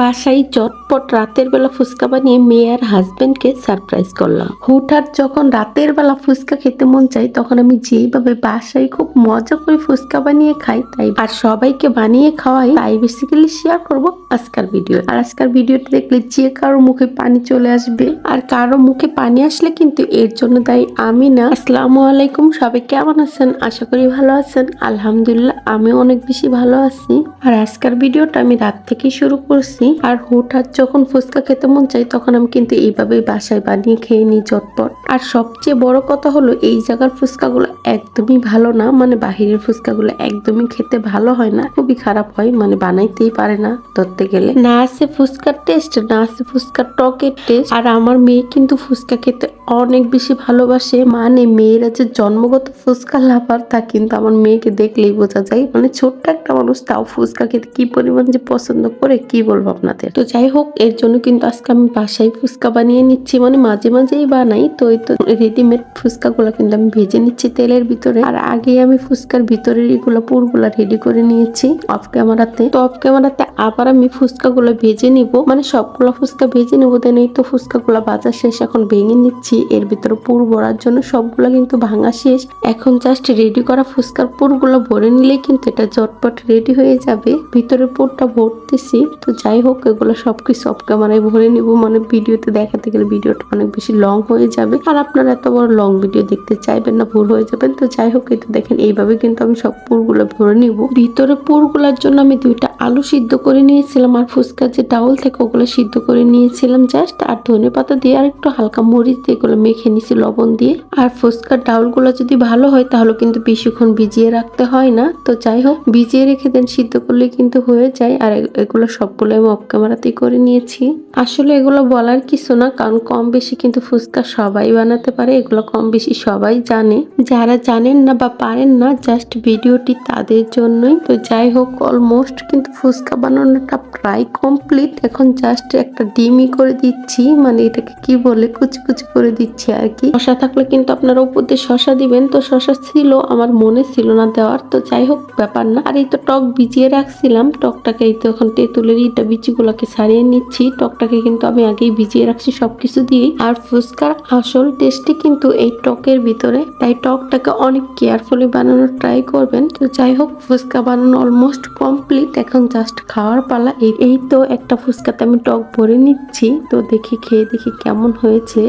বাসায় চটপট রাতের বেলা ফুচকা বানিয়ে মেয়ে আর হাজবেন্ডকে সারপ্রাইজ করলাম। হুটহাট যখন রাতের বেলা ফুচকা খেতে মন চাই তখন আমি যেইভাবে বাসায় খুব মজা করে ফুচকা বানিয়ে খাই, তাই আর সবাইকে বানিয়ে খাওয়াই তাই বেসিক্যালি শেয়ার করব আজকের ভিডিও আর আজকের ভিডিওটা দেখলে যে কারও মুখে পানি চলে আসবে, আর কারও মুখে পানি আসলে কিন্তু এর জন্য দায়ী আমি না। আসসালামু আলাইকুম, সবাই কেমন আছেন? আশা করি ভালো আছেন। আলহামদুলিল্লাহ আমি অনেক বেশি ভালো আছি। আর আজকের ভিডিওটা আমি রাত থেকেই শুরু করছি। আর হুটহাট যখন ফুচকা খেতে মন চাই তখন আমি কিন্তু এইভাবেই বাসায় বানিয়ে খেয়ে নিই চটপট আর সবচেয়ে বড় কথা হলো, এই জায়গার ফুচকাগুলো একদমই ভালো না। মানে বাহিরের ফুচকাগুলো একদমই খেতে ভালো হয় না। খুবই খারাপ হয় মানে বানাইতেই পারে না ধরতে গেলে। না আছে ফুচকার টেস্ট না আছে ফুচকার টকের টেস্ট আর আমার মেয়ে কিন্তু ফুচকা খেতে অনেক বেশি ভালোবাসে। মানে মেয়েরা যে জন্মগত ফুচকা লাভার, তা কিন্তু আমার মেয়েকে দেখলেই বোঝা যায়। মানে ছোট্ট একটা মানুষ, তাও ফুচকা খেতে কি পরিমাণ যে পছন্দ করে, কি বলব আপনাদের? তো যাই হোক, এর জন্য কিন্তু আজকে আমি বাসায় ফুচকা বানিয়ে নিচ্ছি। মানে মাঝে মাঝেই বানাই, তো এই তো রেডিমেড ফুচকা গুলো কিন্তু আমি ভেজে নিচ্ছি তেলের ভিতরে। আর আগে আমি ফুচকার ভিতরের এগুলো পুরগুলা রেডি করে নিয়েছি অফ ক্যামেরাতে তো অফ ক্যামেরাতে আবার আমি ফুচকা গুলো ভেজে নিব। মানে সবগুলো ফুচকা ভেজে নিবো দেন এই তো ফুচকা গুলো বাজা শেষ এখন ভেঙে নিচ্ছি। এর ভিতরে পুর ভরার জন্য সবগুলো কিন্তু ভাঙা শেষ। এখন জাস্ট রেডি করা ফুচকার পুরগুলো ভরে নিলেই কিন্তু এটা চটপট রেডি হয়ে যাবে। ভিতরে পুরটা ভরতেছি। তো যাই হোক, এগুলো সবকিছু অফ ক্যামেরায় ভরে নিব। মানে ভিডিওতে দেখাতে গেলে ভিডিওটা অনেক বেশি লং হয়ে যাবে। আর আপনারা এত বড় লং ভিডিও দেখতে চাইবেন না, ভুল হয়ে যাবেন। তো যাই হোক এটা দেখেন, এইভাবে কিন্তু আমি সব পুরগুলো ভরে নিব। ভিতরে পুরগুলোর জন্য আমি দুইটা আলু সিদ্ধ করে নিয়েছিলাম আর ফুচকার যে ডাউল থেকে ওগুলো সিদ্ধ করে নিয়েছিলাম জাস্ট আর ধনে পাতা দিয়ে আর একটু হালকা মরিচ দিয়ে এগুলো মেখে নিয়েছি, লবণ দিয়ে। আর ফুচকার ডাউলগুলো যদি ভালো হয় তাহলে কিন্তু বেশিক্ষণ ভিজিয়ে রাখতে হয় না। তো যাই হোক, ভিজিয়ে রেখে দেন, সিদ্ধ করলে কিন্তু হয়ে যায়। আর এগুলো সবগুলো আমি অফ ক্যামেরাতেই করে নিয়েছি। আসলে এগুলো বলার কিছু না, কারণ কম বেশি কিন্তু ফুচকা সবাই বানাতে পারে, এগুলো কম বেশি সবাই জানে। যারা জানেন না বা পারেন না জাস্ট ভিডিওটি তাদের জন্যই। তো যাই হোক অলমোস্ট কিন্তু ফুচকা বানানোটা প্রায় কমপ্লিট এখন জাস্ট একটা ডিমই করে দিচ্ছি। মানে এটাকে কি বলে? কুচি কুচি করে দিচ্ছি আর কি শশা থাকলে কিন্তু আপনারা উপর দিয়ে শশা দিবেন। তো শশা ছিল, আমার মনে ছিল না দেওয়ার। তো যাই হোক, ব্যাপার না। আর এই তো টক ভিজিয়ে রাখছিলাম। টকটাকে এই তো এখন তেঁতুলের ইটা বিচিগুলোকে সারিয়ে নিচ্ছি। টকটাকে কিন্তু আমি আগেই ভিজিয়ে রাখছি সবকিছু দিয়ে আর ফুচকার আসল টেস্টই কিন্তু এই টকের ভিতরে। তাই টকটাকে অনেক কেয়ারফুলি বানানোর ট্রাই করবেন। তো যাই হোক, ফুচকা বানানো অলমোস্ট কমপ্লিট এখন জাস্ট খাওয়ার পালা। এই তো একটা ফুচকাতে আমি টক ভরে নিচ্ছি। তো দেখি, খেয়ে দেখি কেমন হয়েছে।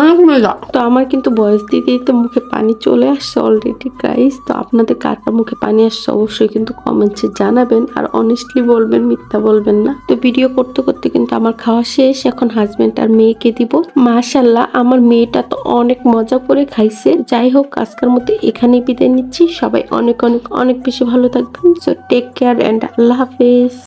অনেক মজা। তো আমার কিন্তু বয়স দিতেই তো মুখে পানি চলে আসছে অলরেডি গাইস তো আপনাদের কারটা মুখে পানি আসছে অবশ্যই কিন্তু কমেন্টসে জানাবেন আর অনেস্টলি বলবেন, মিথ্যা বলবেন না। তো ভিডিও করতে করতে কিন্তু আমার খাওয়া শেষ। এখন হাজবেন্ড আর মেয়েকে দিব। মাশাল্লাহ আমার মেয়েটা তো অনেক মজা করে খাইছে। যাই হোক, আজকের মতো এখানেই বিদায় নিচ্ছি। সবাই অনেক অনেক অনেক বেশি ভালো থাকবেন। সো টেক কেয়ার অ্যান্ড আল্লাহ হাফেজ।